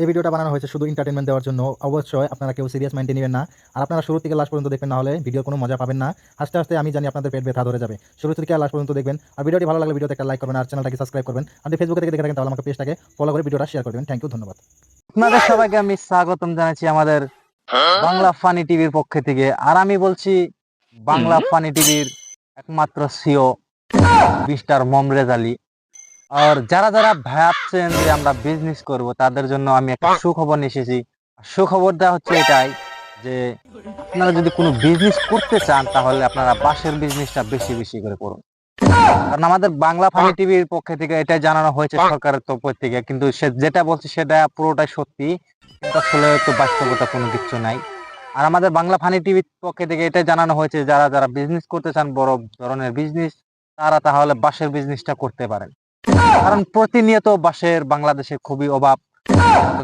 এই ভিডিওটা বানানো হয়েছে শুধু এন্টারটেনমেন্ট দেওয়ার জন্য অবশ্যই আপনারা কেউ সিরিয়াস মাইন্ডে নেবেন না। আর আপনারা শুরু থেকে লাস্ট পর্যন্ত দেখবেন না হলে ভিডিও কোনো মজা পাবেন না। আস্তে আস্তে আমি জানি আপনাদের পেট ব্যথা ধরে যাবে। শুরু থেকে লাস্ট পর্যন্ত দেখবেন। আর ভিডিওটি ভালো লাগলে ভিডিওতে একটা লাইক করবেন আর চ্যানেলটাকে সাবস্ক্রাইব করবেন। আর ফেসবুকে থেকে দেখে থাকেন তাহলে আমাকে পেজটাকে ফলো করে ভিডিওটা শেয়ার করবেন থ্যাংক ইউ ধন্যবাদ। আপনাদের সবাইকে আমি স্বাগতম জানাচ্ছি আমাদের বাংলা ফানি টিভির পক্ষ থেকে। আর আমি বলছি বাংলা ফানি টিভির একমাত্র সিও মিস্টার মমরেজ আলী। আর যারা যারা ভাবছেন যে আমরা বিজনেস করব, তাদের জন্য আমি একটা সুখবর এসেছি। সুখবরটা হচ্ছে এটাই যে, আপনারা যদি কোনো বিজনেস করতে চান, তাহলে আপনারা বাসের বিজনেসটা বেশি বেশি করে করুন। কারণ আমাদের বাংলা ফানি টিভির পক্ষ থেকে এটা জানানো হয়েছে সরকারের তরফ থেকে, কিন্তু সে যেটা বলছে সেটা পুরোটাই সত্যি। আসলে তো বাস্তবতা কোনো কিছু নাই। আর আমাদের বাংলা ফানি টিভির পক্ষ থেকে এটা জানানো হয়েছে, যারা যারা বিজনেস করতে চান, বড় ধরনের বিজনেস তারা তাহলে বাসের বিজনেসটা করতে পারেন। কারণ প্রতিনিয়ত বাসের বাংলাদেশে খুবই অভাব।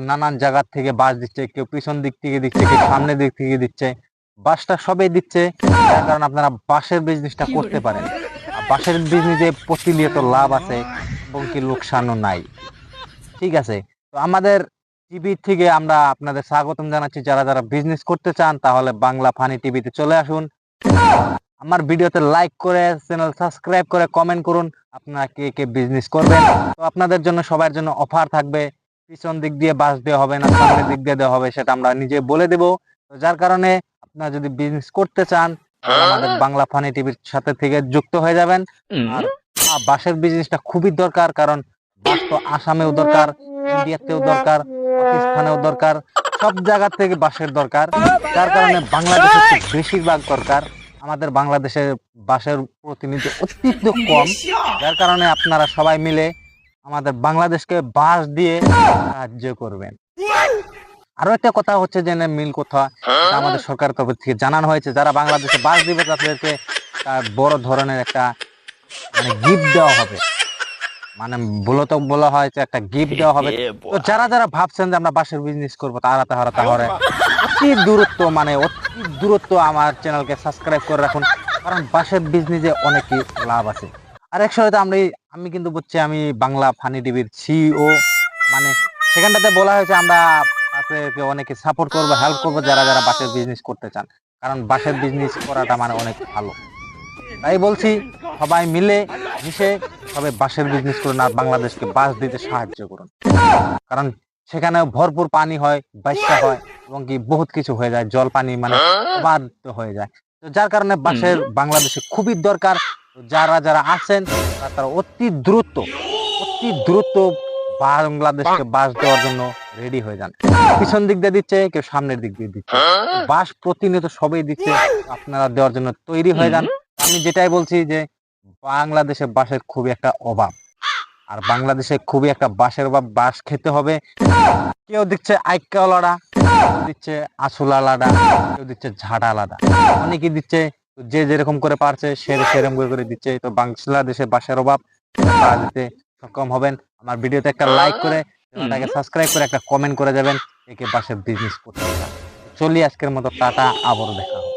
নানান জায়গা থেকে বাস দিচ্ছে, কেউ পিছন দিক থেকে দিচ্ছে, কেউ সামনের দিক থেকে দিচ্ছে। বাসটা সবই দিচ্ছে কারণে আপনারা বাসের বিজনেসটা করতে পারেন। বাসের বিজনেসে প্রতিনিয়ত লাভ আছে এবং কি লোকসানও নাই। ঠিক আছে, তো আমাদের টিভি থেকে আমরা আপনাদের স্বাগতম জানাচ্ছি। যারা যারা বিজনেস করতে চান, তাহলে বাংলা ফানি টিভিতে চলে আসুন। আমার ভিডিওতে লাইক করে চ্যানেল সাবস্ক্রাইব করে কমেন্ট করুন আপনারা কে কে বিজনেস করবেন। তো আপনাদের জন্য সবার জন্য অফার থাকবে পিছন দিক দিয়ে বাস দেওয়া হবে না সামনের দিক দিয়ে দেওয়া হবে সেটা আমরা নিজে বলে দেব। তো যার কারণে আপনারা যদি বিজনেস করতে চান আমাদের বাংলা ফানি টিভির সাথে থেকে যুক্ত হয়ে যাবেন। আর আ, বাসের বিজনেসটা খুবই দরকার কারণ বাস তো আসামেও দরকার ইন্ডিয়াতেও দরকার পাকিস্তানেও দরকার সব জায়গা থেকে বাসের দরকার। যার কারণে বাংলাদেশের তো বেশিরভাগ দরকার। আমাদের বাংলাদেশের বাসের প্রতিনিধি অত্যন্ত কম, যার কারণে আপনারা সবাই মিলে আমাদের বাংলাদেশকে বাস দিয়ে সাহায্য করবেন। আরও একটা কথা হচ্ছে যে মিল কথা আমাদের সরকার তরফ থেকে জানানো হয়েছে, যারা বাংলাদেশে বাস দিবে তাদেরকে তার বড় ধরনের একটা মানে গিফট দেওয়া হবে। মানে মূলত বলা হয় যে একটা গিফট দেওয়া হবে। তো যারা যারা ভাবছেন যে আমরা বাসের বিজনেস করব, তারা তাহারা তাহলে অতি দূরত্ব মানে অতি দূরত্ব আমার চ্যানেলকে সাবস্ক্রাইব করে রাখুন, কারণ বাসের বিজনেসে অনেকই লাভ আছে। আর একসাথে আমি আমি কিন্তু বলছি আমি বাংলা ফানি টিভির সিও মানে সেখানটাতে বলা হয়েছে আমরা অনেকে সাপোর্ট করব হেল্প করব, যারা যারা বাসের বিজনেস করতে চান, কারণ বাসের বিজনেস করাটা মানে অনেক ভালো। তাই বলছি, সবাই মিলে মিশে সবাই বাসের বিজনেস করুন আর বাংলাদেশকে বাস দিতে সাহায্য করুন। কারণ সেখানে ভরপুর পানি হয় বাইশটা হয় এবং কি বহুত কিছু হয়ে যায় জল পানি মানে বাধ্য হয়ে যায়। তো যার কারণে বাসের বাংলাদেশে খুবই দরকার। যারা যারা আছেন তারা তারা অতি দ্রুত অতি দ্রুত বাংলাদেশকে বাস দেওয়ার জন্য রেডি হয়ে যান। পিছন দিক দিয়ে দিচ্ছে কেউ সামনের দিক দিয়ে দিচ্ছে। বাস প্রতিনিয়ত সবই দিচ্ছে আপনারা দেওয়ার জন্য তৈরি হয়ে যান। আমি যেটাই বলছি যে বাংলাদেশে বাসের খুবই একটা অভাব। আর বাংলাদেশে খুবই একটা বাঁশের অভাব বাস খেতে হবে। কেউ দিচ্ছে কেউ দিচ্ছে আসুলালাডা কেউ দিচ্ছে ঝাড়ালাডা অনেকে দিচ্ছে যে যেরকম করে পারছে সে সেরকম করে করে দিচ্ছে। তো বাংলাদেশে বাসের অভাব দিতে সক্ষম হবেন। আমার ভিডিওতে একটা লাইক করে চ্যানেলটাকে সাবস্ক্রাইব করে একটা কমেন্ট করে যাবেন একে বাসের বিজনেস করতে চলি আজকের মতো টাটা আবার দেখা হবে।